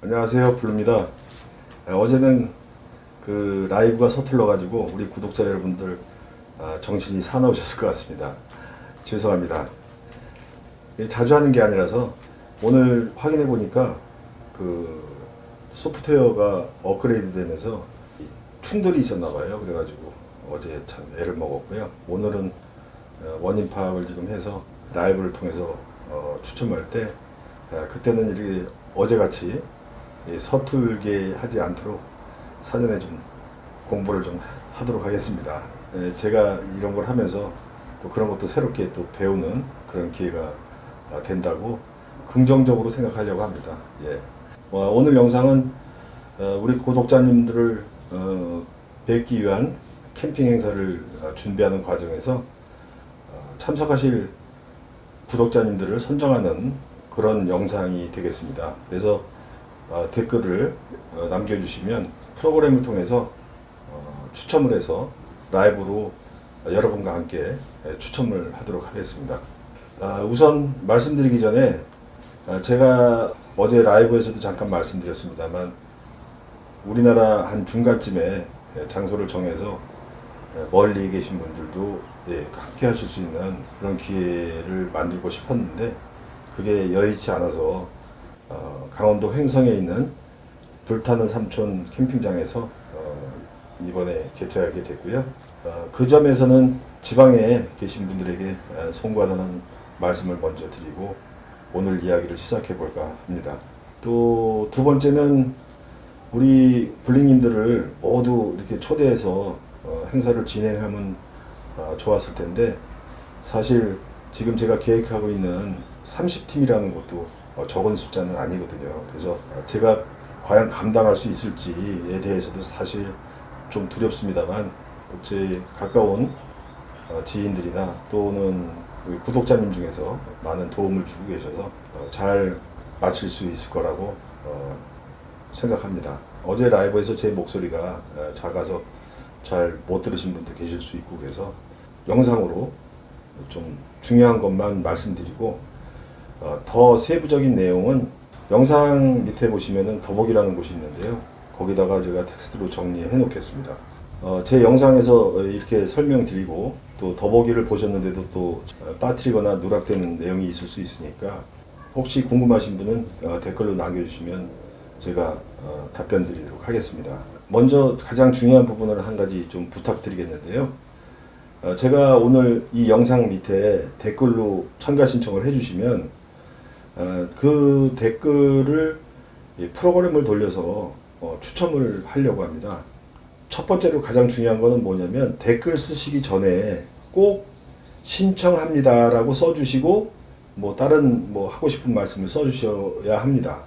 안녕하세요 블루입니다. 아, 어제는 그 라이브가 서툴러 가지고 우리 구독자 여러분들 아, 정신이 사나우셨을 것 같습니다. 죄송합니다. 이게 자주 하는 게 아니라서 오늘 확인해 보니까 그 소프트웨어가 업그레이드 되면서 이 충돌이 있었나 봐요. 그래가지고 어제 참 애를 먹었고요. 오늘은 어, 원인 파악을 지금 해서 라이브를 통해서 어, 추첨할 때 아, 그때는 이렇게 어제같이 이 서툴게 하지 않도록 사전에 좀 공부를 좀 하도록 하겠습니다. 예, 제가 이런 걸 하면서 또 그런 것도 새롭게 또 배우는 그런 기회가 아, 된다고 긍정적으로 생각하려고 합니다. 예. 와, 오늘 영상은 어, 우리 구독자님들을 어, 뵙기 위한 캠핑 행사를 어, 준비하는 과정에서 어, 참석하실 구독자님들을 선정하는 그런 영상이 되겠습니다. 그래서 어, 댓글을 어, 남겨주시면 프로그램을 통해서 어, 추첨을 해서 라이브로 어, 여러분과 함께 예, 추첨을 하도록 하겠습니다. 아, 우선 말씀드리기 전에 아, 제가 어제 라이브에서도 잠깐 말씀드렸습니다만 우리나라 한 중간쯤에 예, 장소를 정해서 예, 멀리 계신 분들도 예, 함께 하실 수 있는 그런 기회를 만들고 싶었는데 그게 여의치 않아서 어, 강원도 횡성에 있는 불타는 삼촌 캠핑장에서 어, 이번에 개최하게 됐고요. 어, 그 점에서는 지방에 계신 분들에게 어, 송구하다는 말씀을 먼저 드리고 오늘 이야기를 시작해 볼까 합니다. 또 두 번째는 우리 블링님들을 모두 이렇게 초대해서 어, 행사를 진행하면 어, 좋았을 텐데 사실 지금 제가 계획하고 있는 30팀이라는 것도 어, 적은 숫자는 아니거든요. 그래서 어, 제가 과연 감당할 수 있을지에 대해서도 사실 좀 두렵습니다만 제 가까운 어, 지인들이나 또는 구독자님 중에서 많은 도움을 주고 계셔서 어, 잘 마칠 수 있을 거라고 어, 생각합니다. 어제 라이브에서 제 목소리가 어, 작아서 잘 못 들으신 분도 계실 수 있고 그래서 영상으로 좀 중요한 것만 말씀드리고 어, 더 세부적인 내용은 영상 밑에 보시면은 더보기라는 곳이 있는데요. 거기다가 제가 텍스트로 정리해 놓겠습니다. 어, 제 영상에서 이렇게 설명드리고 또 더보기를 보셨는데도 또 어, 빠뜨리거나 누락되는 내용이 있을 수 있으니까 혹시 궁금하신 분은 어, 댓글로 남겨주시면 제가 어, 답변 드리도록 하겠습니다. 먼저 가장 중요한 부분을 한 가지 좀 부탁드리겠는데요. 어, 제가 오늘 이 영상 밑에 댓글로 참가 신청을 해주시면 어, 그 댓글을 이 프로그램을 돌려서 어, 추첨을 하려고 합니다. 첫 번째로 가장 중요한 거는 뭐냐면 댓글 쓰시기 전에 꼭 신청합니다라고 써주시고 뭐 다른 뭐 하고 싶은 말씀을 써주셔야 합니다.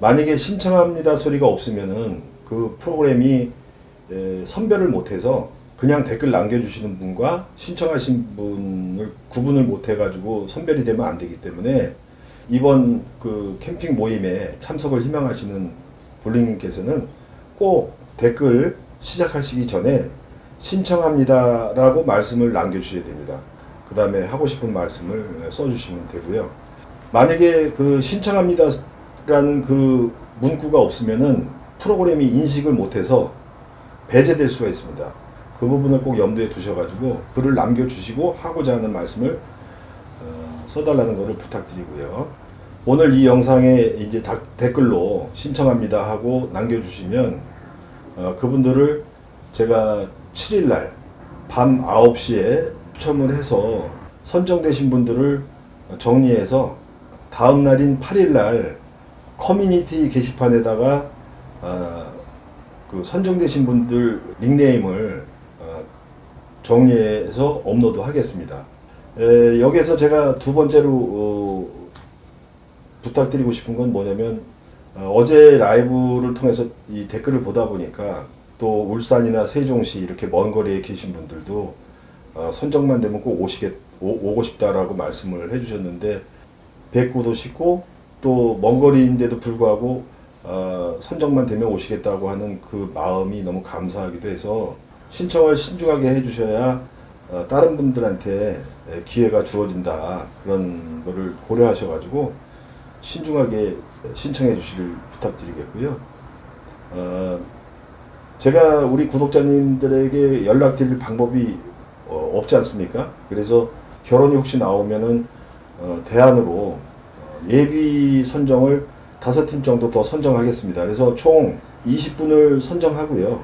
만약에 신청합니다 소리가 없으면은 그 프로그램이 에, 선별을 못해서 그냥 댓글 남겨주시는 분과 신청하신 분을 구분을 못해가지고 선별이 되면 안 되기 때문에 이번 그 캠핑 모임에 참석을 희망하시는 볼링님께서는 꼭 댓글 시작하시기 전에 신청합니다라고 말씀을 남겨주셔야 됩니다. 그 다음에 하고 싶은 말씀을 써주시면 되고요. 만약에 그 신청합니다라는 그 문구가 없으면은 프로그램이 인식을 못해서 배제될 수가 있습니다. 그 부분을 꼭 염두에 두셔가지고 글을 남겨주시고 하고자 하는 말씀을 어, 써달라는 것을 부탁드리고요. 오늘 이 영상에 이제 다- 댓글로 신청합니다 하고 남겨주시면 어, 그분들을 제가 7일날 밤 9시에 추첨을 해서 선정되신 분들을 정리해서 다음 날인 8일날 커뮤니티 게시판에다가 어, 그 선정되신 분들 닉네임을 어, 정리해서 업로드 하겠습니다. 에, 여기서 제가 두 번째로 어, 부탁드리고 싶은 건 뭐냐면 어, 제 라이브를 통해서 이 댓글을 보다 보니까 또 울산이나 세종시 이렇게 먼 거리에 계신 분들도 어, 선정만 되면 꼭 오시겠 오, 고 싶다라고 말씀을 해주셨는데 뵙고도 싶고 또 먼 거리인데도 불구하고 어, 선정만 되면 오시겠다고 하는 그 마음이 너무 감사하기도 해서 신청을 신중하게 해주셔야 어, 다른 분들한테 에, 기회가 주어진다. 그런 거를 고려하셔가지고 신중하게 신청해 주시길 부탁드리겠고요. 어, 제가 우리 구독자님들에게 연락드릴 방법이 어, 없지 않습니까? 그래서 결혼이 혹시 나오면은 어, 대안으로 어, 예비 선정을 다섯 팀 정도 더 선정하겠습니다. 그래서 총 20분을 선정하고요.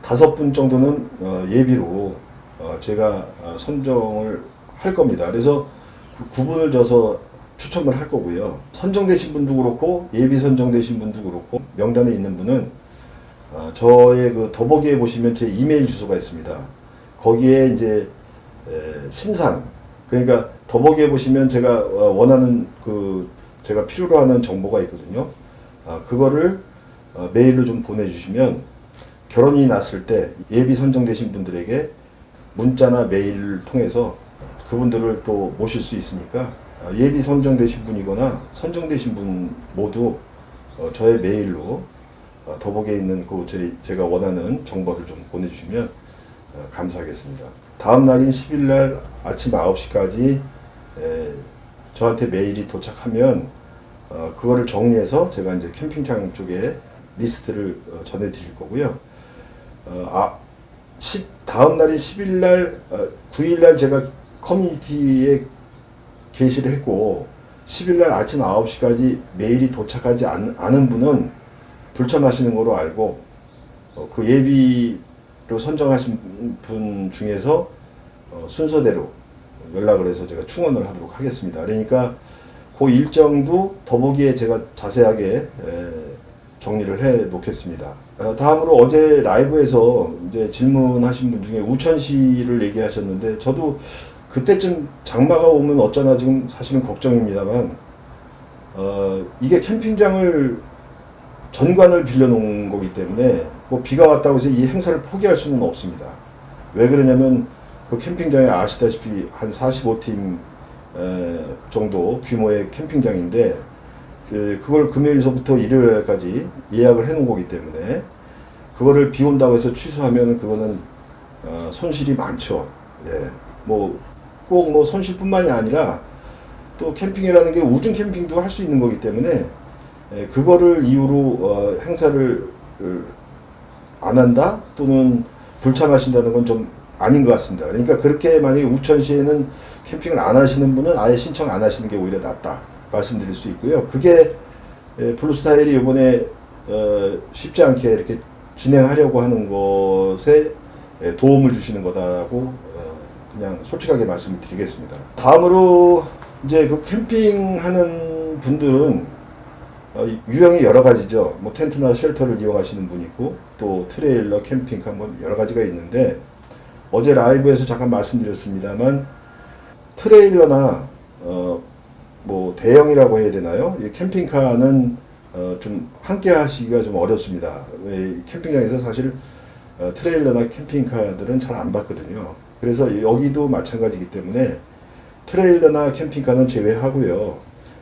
다섯 분 정도는 어, 예비로 어, 제가 어, 선정을 할 겁니다. 그래서 구- 구분을 져서 추첨을 할 거고요. 선정되신 분도 그렇고 예비 선정되신 분도 그렇고 명단에 있는 분은 어, 저의 그 더보기에 보시면 제 이메일 주소가 있습니다. 거기에 이제 에, 신상 그러니까 더보기에 보시면 제가 어, 원하는 그 제가 필요로 하는 정보가 있거든요. 아, 그거를 어, 메일로 좀 보내주시면 결혼이 났을 때 예비 선정되신 분들에게 문자나 메일을 통해서 그분들을 또 모실 수 있으니까 아, 예비 선정되신 분이거나 선정되신 분 모두 어, 저의 메일로 어, 더보기에 있는 그 제, 제가 원하는 정보를 좀 보내주시면 어, 감사하겠습니다. 다음 날인 10일 날 아침 9시까지 에, 저한테 메일이 도착하면 어, 그거를 정리해서 제가 이제 캠핑장 쪽에 리스트를 어, 전해드릴 거고요. 어, 아, 10, 다음 날인 10일 날, 어, 9일 날 제가 커뮤니티에 게시를 했고 10일 날 아침 9시까지 메일이 도착하지 않, 않은 분은 불참하시는 거로 알고 어, 그 예비로 선정하신 분 중에서 어, 순서대로 연락을 해서 제가 충원을 하도록 하겠습니다. 그러니까 그 일정도 더보기에 제가 자세하게 에, 정리를 해 놓겠습니다. 어, 다음으로 어제 라이브에서 이제 질문하신 분 중에 우천시를 얘기하셨는데 저도 그때쯤 장마가 오면 어쩌나 지금 사실은 걱정입니다만 어, 이게 캠핑장을 전관을 빌려놓은 거기 때문에 뭐 비가 왔다고 해서 이 행사를 포기할 수는 없습니다. 왜 그러냐면 그 캠핑장에 아시다시피 한 45팀 에, 정도 규모의 캠핑장인데 그, 그걸 금요일서부터 일요일까지 예약을 해놓은 거기 때문에 그거를 비 온다고 해서 취소하면 그거는 어, 손실이 많죠. 예, 뭐 꼭 뭐 손실뿐만이 아니라 또 캠핑이라는 게 우중 캠핑도 할 수 있는 거기 때문에 예, 그거를 이유로 어, 행사를 을, 안 한다 또는 불참하신다는 건 좀 아닌 것 같습니다. 그러니까 그렇게 만약에 우천시에는 캠핑을 안 하시는 분은 아예 신청 안 하시는 게 오히려 낫다 말씀드릴 수 있고요. 그게 예, 블루스타일이 이번에 어, 쉽지 않게 이렇게 진행하려고 하는 것에 예, 도움을 주시는 거다라고 어, 그냥 솔직하게 말씀을 드리겠습니다. 다음으로 이제 그 캠핑하는 분들은 어, 유형이 여러 가지죠. 뭐 텐트나 쉘터를 이용하시는 분이 있고 또 트레일러, 캠핑카 뭐 여러 가지가 있는데 어제 라이브에서 잠깐 말씀드렸습니다만 트레일러나 어, 뭐 대형이라고 해야 되나요? 이 캠핑카는 어, 좀 함께 하시기가 좀 어렵습니다. 왜 캠핑장에서 사실 어, 트레일러나 캠핑카들은 잘 안 봤거든요. 그래서 여기도 마찬가지이기 때문에 트레일러나 캠핑카는 제외하고요.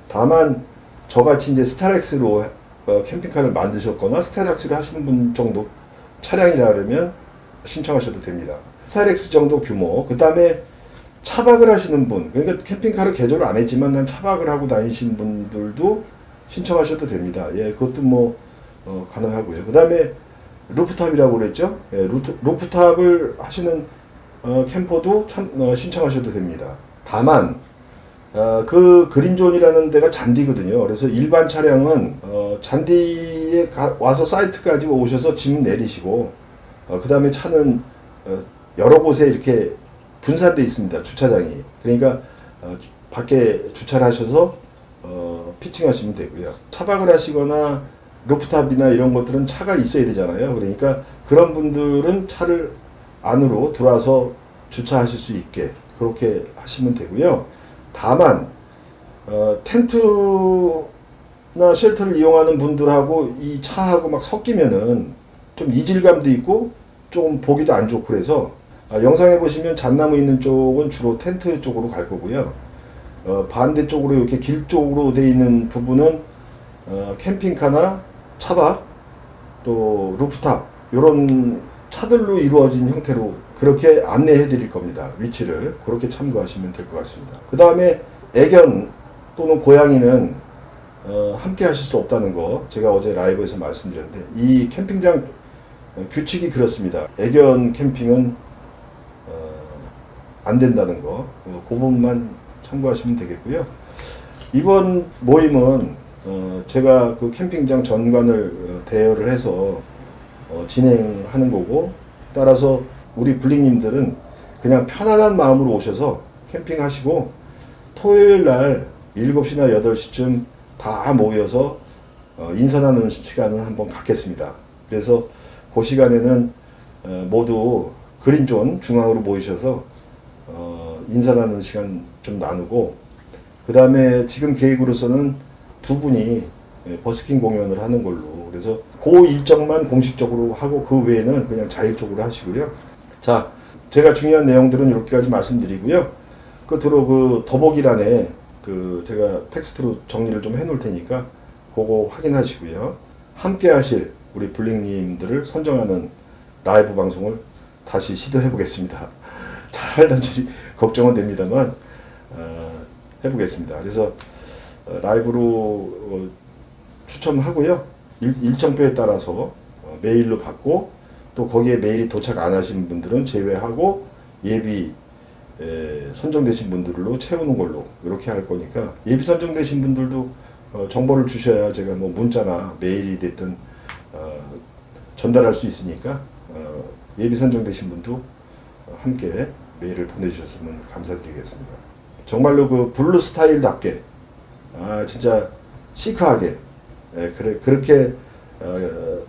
다만 저같이 이제 스타렉스로 어, 캠핑카를 만드셨거나 스타렉스를 하시는 분 정도 차량이라 그러면 신청하셔도 됩니다. 스타렉스 정도 규모. 그 다음에 차박을 하시는 분, 그러니까 캠핑카를 개조를 안 했지만 난 차박을 하고 다니시는 분들도 신청하셔도 됩니다. 예, 그것도 뭐 어, 가능하고요. 그 다음에 루프탑이라고 그랬죠. 예, 루트, 루프탑을 하시는 어, 캠퍼도 참, 어, 신청하셔도 됩니다. 다만 어, 그 그린존이라는 데가 잔디거든요. 그래서 일반 차량은 어, 잔디에 가- 와서 사이트까지 오셔서 짐 내리시고 어, 그 다음에 차는 어, 여러 곳에 이렇게 분산돼 있습니다. 주차장이. 그러니까 어, 주- 밖에 주차를 하셔서 어, 피칭하시면 되고요. 차박을 하시거나 루프탑이나 이런 것들은 차가 있어야 되잖아요. 그러니까 그런 분들은 차를 안으로 들어와서 주차하실 수 있게 그렇게 하시면 되고요. 다만 어, 텐트나 쉘터를 이용하는 분들하고 이 차하고 막 섞이면은 좀 이질감도 있고 조금 보기도 안 좋고 그래서 아, 영상에 보시면 잣나무 있는 쪽은 주로 텐트 쪽으로 갈 거고요. 어, 반대쪽으로 이렇게 길 쪽으로 돼 있는 부분은 어, 캠핑카나 차박 또 루프탑 이런 차들로 이루어진 형태로 그렇게 안내해 드릴 겁니다. 위치를 그렇게 참고하시면 될 것 같습니다. 그 다음에 애견 또는 고양이는 어, 함께 하실 수 없다는 거 제가 어제 라이브에서 말씀드렸는데 이 캠핑장 어, 규칙이 그렇습니다. 애견 캠핑은 어, 안 된다는 거, 어, 그 부분만 참고하시면 되겠고요. 이번 모임은 어, 제가 그 캠핑장 전관을 어, 대여를 해서 어, 진행하는 거고 따라서 우리 블링님들은 그냥 편안한 마음으로 오셔서 캠핑하시고 토요일 날 7시나 8시쯤 다 모여서 어, 인사 나누는 시간을 한번 갖겠습니다. 그래서 그 시간에는 어, 모두 그린존 중앙으로 모이셔서 어, 인사 나누는 시간 좀 나누고 그 다음에 지금 계획으로서는 두 분이 예, 버스킹 공연을 하는 걸로 그래서 그 일정만 공식적으로 하고 그 외에는 그냥 자율적으로 하시고요. 자, 제가 중요한 내용들은 이렇게까지 말씀드리고요. 끝으로 그 더보기란에 그 제가 텍스트로 정리를 좀 해놓을 테니까 그거 확인하시고요. 함께 하실 우리 블링님들을 선정하는 라이브 방송을 다시 시도해 보겠습니다. 잘 할런지 걱정은 됩니다만 어, 해보겠습니다. 그래서 어, 라이브로 어, 추첨하고요. 일, 일정표에 따라서 어, 메일로 받고 또 거기에 메일이 도착 안 하신 분들은 제외하고 예비 에, 선정되신 분들로 채우는 걸로 이렇게 할 거니까 예비 선정되신 분들도 어, 정보를 주셔야 제가 뭐 문자나 메일이 됐든 어, 전달할 수 있으니까 어, 예비 선정되신 분도 어, 함께 메일을 보내주셨으면 감사드리겠습니다. 정말로 그 블루 스타일답게 아 진짜 시크하게 예, 그래 그렇게 어,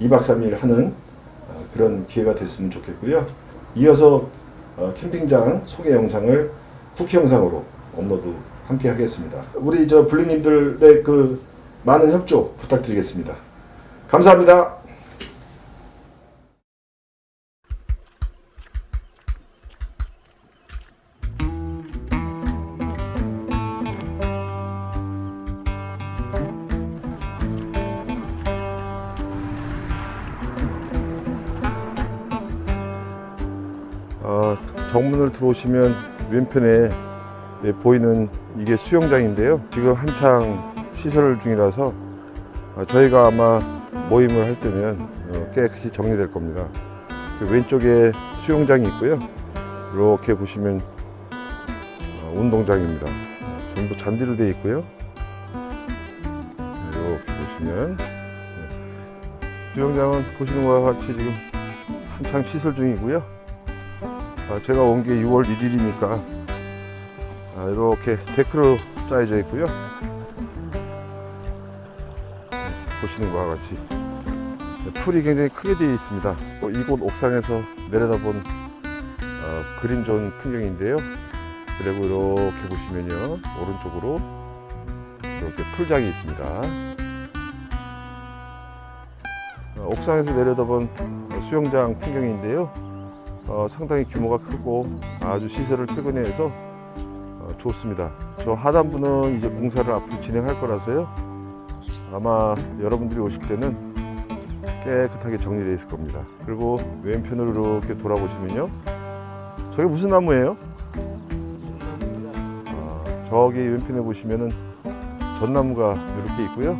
2박 3일 하는 어, 그런 기회가 됐으면 좋겠고요. 이어서 어, 캠핑장 소개 영상을 쿠키 영상으로 업로드 함께 하겠습니다. 우리 저 블링님들의 그 많은 협조 부탁드리겠습니다. 감사합니다. 아, 정문을 들어오시면 왼편에 네, 보이는 이게 수영장인데요. 지금 한창 시설 중이라서 아, 저희가 아마 모임을 할 때면 어, 깨끗이 정리될 겁니다. 그 왼쪽에 수영장이 있고요. 이렇게 보시면 어, 운동장입니다. 어, 전부 잔디로 되어 있고요. 네, 이렇게 보시면 네. 수영장은 보시는 것과 같이 지금 한창 시설 중이고요. 아, 제가 온 게 6월 1일이니까 아, 이렇게 데크로 짜여져 있고요. 네, 보시는 것과 같이 네, 풀이 굉장히 크게 되어 있습니다. 어, 이곳 옥상에서 내려다본 어, 그린 존 풍경인데요. 그리고 이렇게 보시면요 오른쪽으로 이렇게 풀장이 있습니다. 어, 옥상에서 내려다본 어, 수영장 풍경인데요. 어, 상당히 규모가 크고 아주 시설을 최근에 해서 어, 좋습니다. 저 하단부는 이제 공사를 앞으로 진행할 거라서요. 아마 여러분들이 오실 때는 깨끗하게 정리되어 있을 겁니다. 그리고 왼편으로 이렇게 돌아보시면요. 저게 무슨 나무예요? 아, 저기 왼편에 보시면은 전나무가 이렇게 있고요.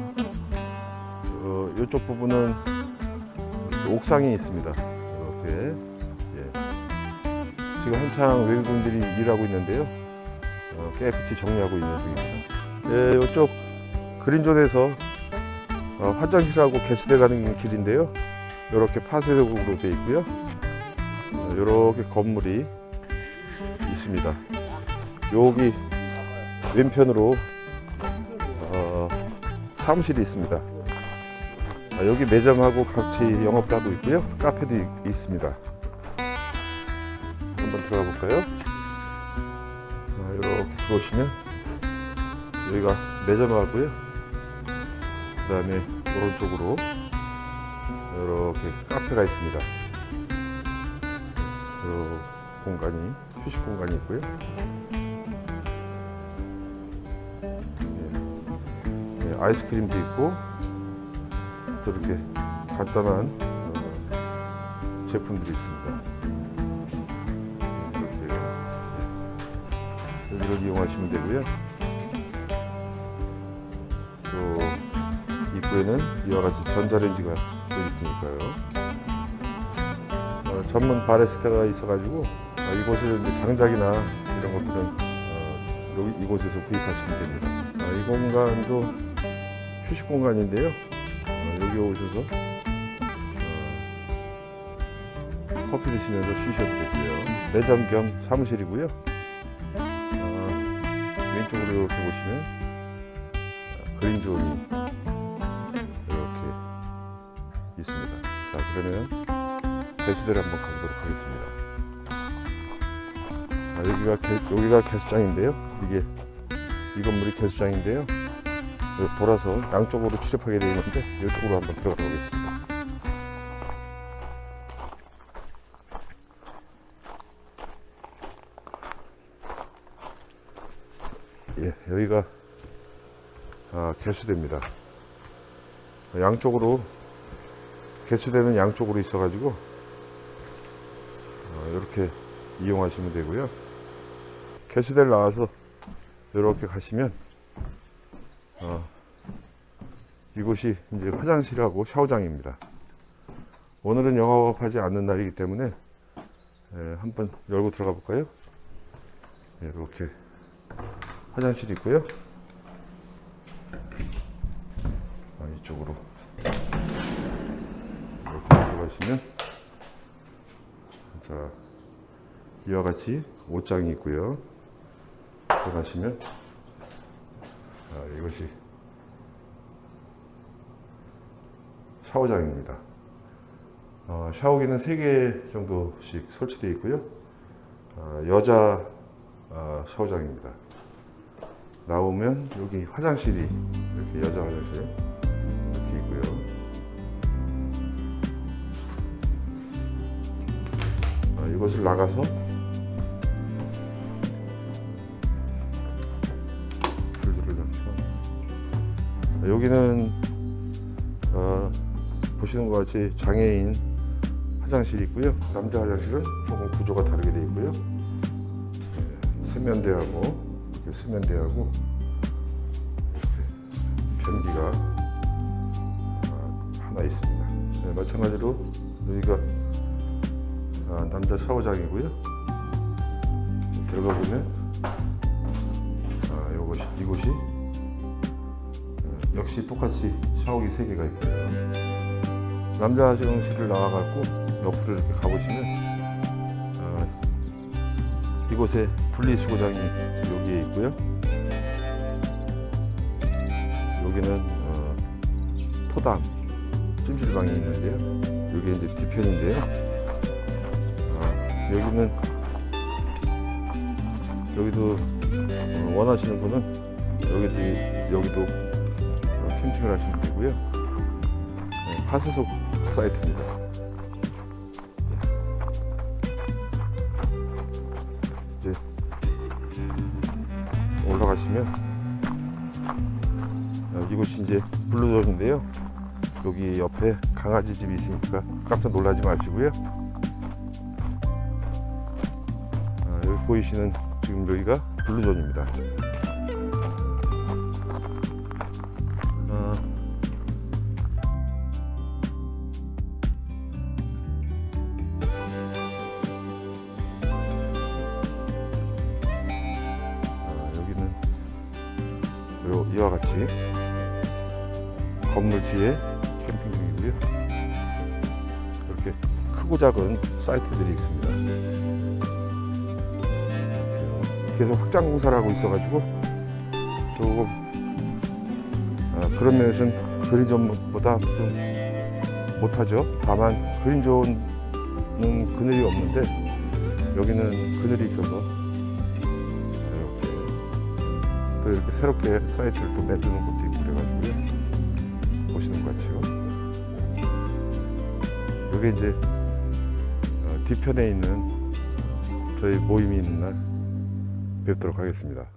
어, 이쪽 부분은 옥상이 있습니다. 지금 한창 외국인들이 일하고 있는데요. 어, 깨끗이 정리하고 있는 중입니다. 예, 이쪽 그린존에서 어, 화장실하고 개수대 가는 길인데요. 이렇게 파쇄적으로 되어 있고요. 어, 이렇게 건물이 있습니다. 여기 왼편으로 어, 사무실이 있습니다. 아, 여기 매점하고 같이 영업도 하고 있고요. 카페도 있, 있습니다. 들어가 볼까요? 아, 이렇게 들어오시면 여기가 매점하고요. 그 다음에 오른쪽으로 이렇게 카페가 있습니다. 이 공간이 휴식 공간이 있고요. 예. 예, 아이스크림도 있고 또 이렇게 간단한 어, 제품들이 있습니다. 여기를 이용하시면 되고요. 별도에는 이와 같이 전자레인지가 또 있으니까요. 어, 전문 바레스타가 있어가지고 어, 이곳에 이제 장작이나 이런 것들은 어, 이곳에서 구입하시면 됩니다. 어, 이 공간도 휴식 공간인데요. 어, 여기 오셔서 어, 커피 드시면서 쉬셔도 되고요. 매점 겸 사무실이고요. 어, 왼쪽으로 이렇게 보시면 어, 그린 존이 이렇게 있습니다. 자 그러면 배수대를 한번 가보도록 하겠습니다. 아, 여기가 개, 여기가 개수장인데요. 이게 이 건물이 개수장인데요. 돌아서 양쪽으로 출입하게 되어 있는데 이쪽으로 한번 들어가 보겠습니다. 여기가 아, 개수대입니다. 양쪽으로 개수대는 양쪽으로 있어 가지고 어, 이렇게 이용하시면 되고요. 개수대를 나와서 이렇게 가시면 어, 이곳이 이제 화장실하고 샤워장입니다. 오늘은 영업하지 않는 날이기 때문에 예, 한번 열고 들어가 볼까요? 예, 이렇게 화장실이 있고요. 아, 이쪽으로 이렇게 들어가시면 자 이와 같이 옷장이 있고요. 들어가시면 아, 이것이 샤워장입니다. 어, 샤워기는 3개 정도씩 설치되어 있고요. 어, 여자 어, 샤워장입니다. 나오면 여기 화장실이 이렇게 여자 화장실 이렇게 있고요. 어, 이것을 나가서 불들을 넣죠. 여기는 어, 보시는 것 같이 장애인 화장실이 있고요. 남자 화장실은 조금 구조가 다르게 되어 있고요. 예, 세면대하고 이렇게 세면대하고 이렇게 변기가 아, 하나 있습니다. 네, 마찬가지로 여기가 아, 남자 샤워장이고요. 들어가 보면 아, 요것이 이곳이 어, 역시 똑같이 샤워기 세 개가 있고요. 남자 화장실을 나와갖고 옆으로 이렇게 가보시면 어, 이곳에 분리수거장이 여기에 있고요. 여기는 어, 토담 찜질방이 있는데요. 여기 이제 뒤편인데요. 어, 여기는 여기도 어, 원하시는 분은 여기도 여기도 어, 캠핑을 하시면 되고요. 네, 하수석 사이트입니다. 올라가시면 어, 이곳이 이제 블루존인데요. 여기 옆에 강아지 집이 있으니까 깜짝 놀라지 마시고요. 어, 여기 보이시는 지금 여기가 블루존입니다. 작은 사이트들이 있습니다. 계속 확장 공사를 하고 있어가지고 조금 아, 그런 면에서는 그린존보다 좀 못하죠. 다만 그린존은 그늘이 없는데 여기는 그늘이 있어서 이렇게 또 이렇게 새롭게 사이트를 또 만드는 것도 있고 그래가지고요. 보시는 것 같이요. 여기 이제 어, 뒤편에 있는 저희 모임이 있는 날 뵙도록 하겠습니다.